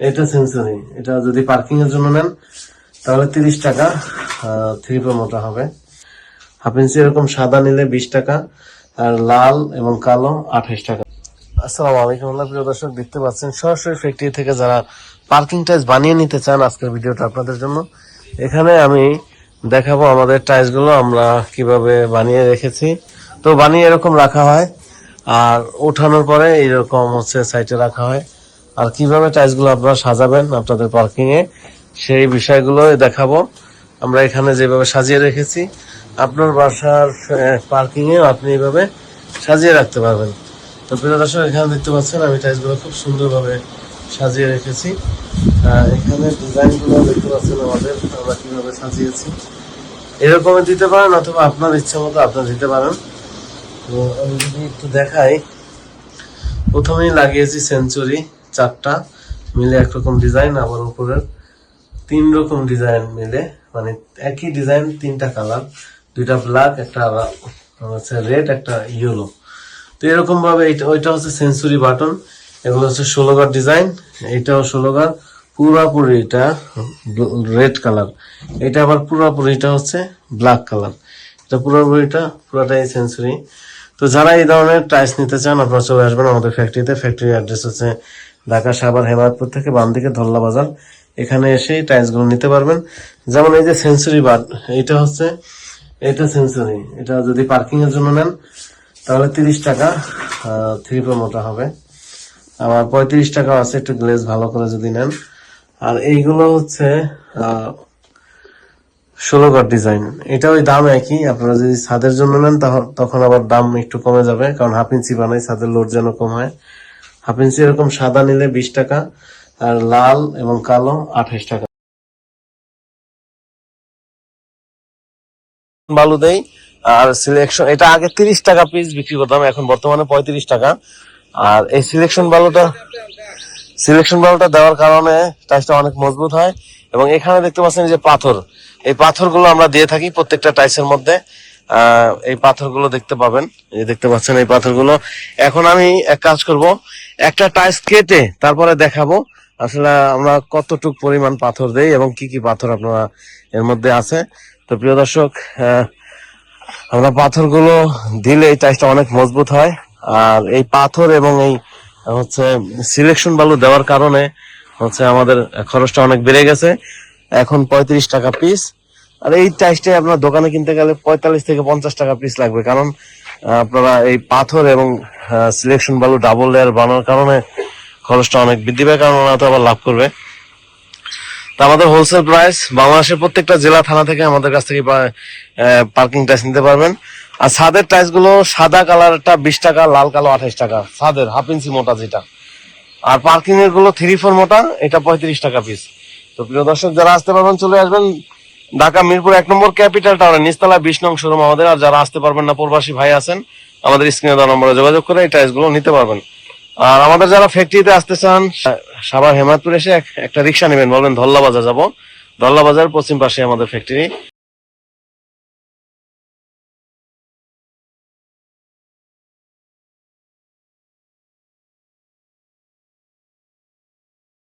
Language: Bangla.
এটা সেন্সরি এটা যদি পার্কিং এর জন্য নেন, তাহলে তিরিশ টাকা থ্রি মোটা হবে। হাফ ইঞ্চি এরকম সাদা নিলে বিশ টাকা, আর লাল এবং কালো আঠাইশ টাকা। আসসালামু আলাইকুম আল্লাহ, প্রিয় দর্শক, দেখতে পাচ্ছেন সরাসরি ফ্যাক্টরি থেকে যারা পার্কিং টাইলস বানিয়ে নিতে চান আজকের ভিডিওটা আপনাদের জন্য, এখানে আমি দেখাবো আমাদের টাইলসগুলো আমরা কীভাবে বানিয়ে রেখেছি। তো বানিয়ে এরকম রাখা হয়, আর ওঠানোর পরে এইরকম হচ্ছে সাইটে রাখা হয়। আর কীভাবে টাইলসগুলো আপনারা সাজাবেন আপনাদের পার্কিং এ, সেই বিষয়গুলো দেখাবো। আমরা এখানে যেভাবে সাজিয়ে রেখেছি, আপনার বাসার পার্কিং এ আপনি এইভাবে সাজিয়ে রাখতে পারবেন। তো প্রিয় দর্শক, এখানে দেখতে পাচ্ছেন, আমি টাইলসগুলো খুব সুন্দরভাবে সাজিয়ে রেখেছি। এখানে ডিজাইনগুলো দেখতে পাচ্ছেন আমাদের, আমরা কীভাবে সাজিয়েছি। এরকমই দিতে পারেন অথবা আপনার ইচ্ছা মতো আপনার দিতে পারেন। তো আমি যদি একটু দেখাই, প্রথমেই লাগিয়েছি সেঞ্চুরি। চারটা মিলে একরকম ডিজাইন আবার উপরের তিন রকম ডিজাইন মিলে মানে একই ডিজাইন তিনটা কালার দুইটা ব্ল্যাক একটা হচ্ছে রেড একটা ইয়েলো তো এরকম ভাবে ওইটা হচ্ছে সেঞ্চুরি বাটন এগুলো হচ্ছে ষোলোগার ডিজাইন এইটাও ষোলোগার, পুরাপুরি এটা রেড কালার এটা আবার পুরাপুরি এটা হচ্ছে ব্ল্যাক কালার এটা পুরোপুরিটা পুরোটাই সেঞ্চুরি তো যারা এই ধরনের টাইলস নিতে চান, আপনারা চলে আসবেন আমাদের ফ্যাক্টরিতে ফ্যাক্টরি অ্যাড্রেস হচ্ছে ঢাকা সাভার হেমায়তপুর থেকে বাম দিকে ধল্লা বাজার। এখানে এসে টাইলসগুলো নিতে পারবেন। যেমন এই যে সেঞ্চুরি বার এটা হচ্ছে, এটা সেঞ্চুরি এটা যদি পার্কিং এর জন্য নেন, তাহলে তিরিশ টাকা থ্রি মোটা হবে। আবার পঁয়ত্রিশ টাকা আছে, একটু গ্লেজ ভালো করে যদি নেন। আর এইগুলো হচ্ছে ষোলো গড় ডিজাইন এটা ওই দাম একই, আপনারা যদি ছাদের জন্য নেন তখন আবার দাম একটু কমে যাবে, কারণ হাফ ইঞ্চি বানাই, ছাদের লোড যেন কম হয়। হাফ ইঞ্চি এরকম সাদা নিলে বিশ টাকা, আর লাল এবং কালো আঠাইশ টাকা। বালু দেই, আর সিলেকশন এটা আগে তিরিশ টাকা পিস বিক্রি করতাম, এখন বর্তমানে পঁয়ত্রিশ টাকা। আর এই সিলেকশন বালুটা সিলেকশন বালুটা দেওয়ার কারণে টাইসটা অনেক মজবুত হয়, এবং এখানে দেখতে পাচ্ছেন যে পাথর। এই পাথরগুলো আমরা দিয়ে থাকি প্রত্যেকটা টাইসের মধ্যে। এই পাথরগুলো দেখতে পাবেন। এই দেখতে পাচ্ছেন এই পাথরগুলো। এখন আমি এক কাজ করব। একটা টাইস কেটে তারপরে দেখাবো আসলে আমরা কতটুক পরিমাণ পাথর দেই এবং কি কি পাথর আপনারা এর মধ্যে আছে। তো প্রিয় দর্শক আমরা পাথরগুলো দিলে এই টাইসটা অনেক মজবুত হয়। আর এই পাথর এবং এই, হচ্ছে সিলেকশন বালু দেওয়ার কারণে, হচ্ছে, আমাদের খরচটা অনেক বেড়ে গেছে। এখন পঁয়ত্রিশ টাকা পিস আর এই টাইসটাই আপনার দোকানে কিনতে গেলে পঁয়তাল্লিশ থেকে পঞ্চাশ টাকা পিস লাগবে। কারণ আপনারা এই পাথর এবং সিলেকশন বালু ডাবল লেয়ার বানানোর কারণে খরচটা অনেক বৃদ্ধি পায়, কারণ ওরা তো আবার লাভ করবে। তো আমাদের হোলসেল প্রাইস বাংলাদেশের প্রত্যেকটা জেলা, থানা থেকে আমাদের কাছ থেকে পার্কিং টাইস নিতে পারবেন। আর ছাদের টাইসগুলো সাদা কালারটা বিশ টাকা, লাল কালো আঠাইশ টাকা, ছাদের হাফ ইঞ্চি মোটা যেটা। আর পার্কিং এরগুলো থ্রি ফোর মোটা, এটা পঁয়ত্রিশ টাকা পিস তো প্রিয় দর্শক, যারা আসতে পারবেন, চলে আসবেন ঢাকা মিরপুর এক নম্বর ক্যাপিটাল টাওয়ার নিস্তলা বিশ নং শোরুম আমাদের, আর যারা আসতে পারবেন না, প্রবাসী ভাই আছেন, আমাদের স্ক্রিনে দেওয়া নম্বরে যোগাযোগ করে এই টাইসগুলো নিতে পারবেন। আর আমাদের যারা ফ্যাক্টরিতে আসতে চান সাবার হেমাদপুর এসে একটা রিক্সা নেবেন, বলবেন ধল্লা বাজার যাব। ধল্লা বাজার পশ্চিম পাশে আমাদের ফ্যাক্টরি।